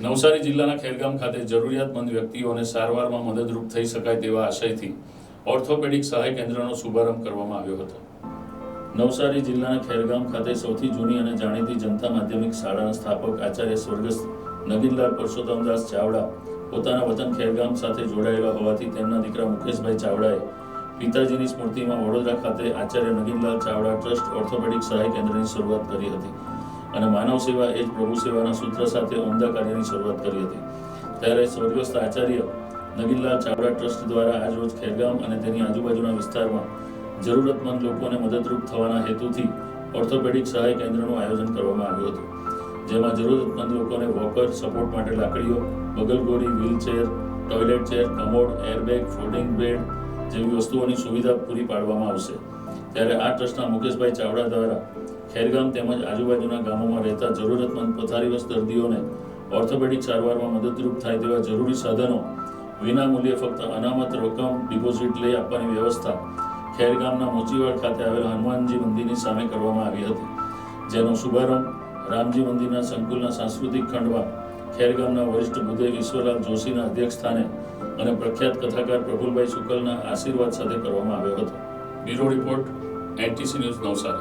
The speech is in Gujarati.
નવસારી જિલ્લાના ખેરગામ ખાતે જરૂરિયાતમંદ વ્યક્તિઓને સારવારમાં મદદરૂપ થઈ શકાય તેવા આશયથી ઓર્થોપેડિક સહાય કેન્દ્રનો શુભારંભ કરવામાં આવ્યો હતો. નવસારી જિલ્લાના ખેરગામ ખાતે સૌથી જૂની અને જાણીતી જનતા માધ્યમિક શાળાના સ્થાપક આચાર્ય સ્વર્ગસ્થ નગીનલાલ પરસોત્તમદાસ ચાવડા પોતાના વતન ખેરગામ સાથે જોડાયેલા હોવાથી તેમના દીકરા મુકેશભાઈ ચાવડાએ પિતાજીની સ્મૃતિમાં વડોદરા ખાતે આચાર્ય નગીનલાલ ચાવડા ટ્રસ્ટ ઓર્થોપેડિક સહાય કેન્દ્રની શરૂઆત કરી હતી. અને માનવ સેવા એ જ પ્રભુ સેવાના સૂત્ર સાથે ઉમદા કાર્યની શરૂઆત કરી હતી. ત્યારે સ્વર્ગસ્થ આચાર્ય નગીનલાલ ચાવડા ટ્રસ્ટ દ્વારા આજરોજ ખેરગામ અને તેની આજુબાજુના વિસ્તારમાં જરૂરતમંદ લોકોને મદદરૂપ થવાના હેતુથી ઓર્થોપેડિક સહાય કેન્દ્રનું આયોજન કરવામાં આવ્યું હતું. જેમાં જરૂરતમંદ લોકોને વોકર સપોર્ટ માટે લાકડીઓ બગલગોરી wheelchair, toilet chair, commode, airbag, folding bed જેવી વસ્તુઓની સુવિધા પૂરી પાડવામાં આવશે. ત્યારે આ ટ્રસ્ટના મુકેશભાઈ ચાવડા દ્વારા ખેરગામ તેમજ આજુબાજુના ગામોમાં રહેતા જરૂરતમંદ પથારીવસ્ત દર્દીઓને ઓર્થોપેડિક સારવારમાં મદદરૂપ થાય તેવા જરૂરી સાધનો વિના મૂલ્યે ફક્ત અનામત રકમ ડિપોઝિટ લઈ આપવાની વ્યવસ્થા ખેરગામના મોચીવાડ ખાતે આવેલ હનુમાનજી મંદિરની સામે કરવામાં આવી હતી, જેનો શુભારંભ રામજી મંદિરના સંકુલના સાંસ્કૃતિક ખંડમાં ખેરગામના વરિષ્ઠ ભૂદેવ ઈશ્વરલાલ જોશીના અધ્યક્ષ સ્થાને અને પ્રખ્યાત કથાકાર પ્રફુલભાઈ શુકલના આશીર્વાદ સાથે કરવામાં આવ્યો હતો. Bureau report NTC News, Navsari.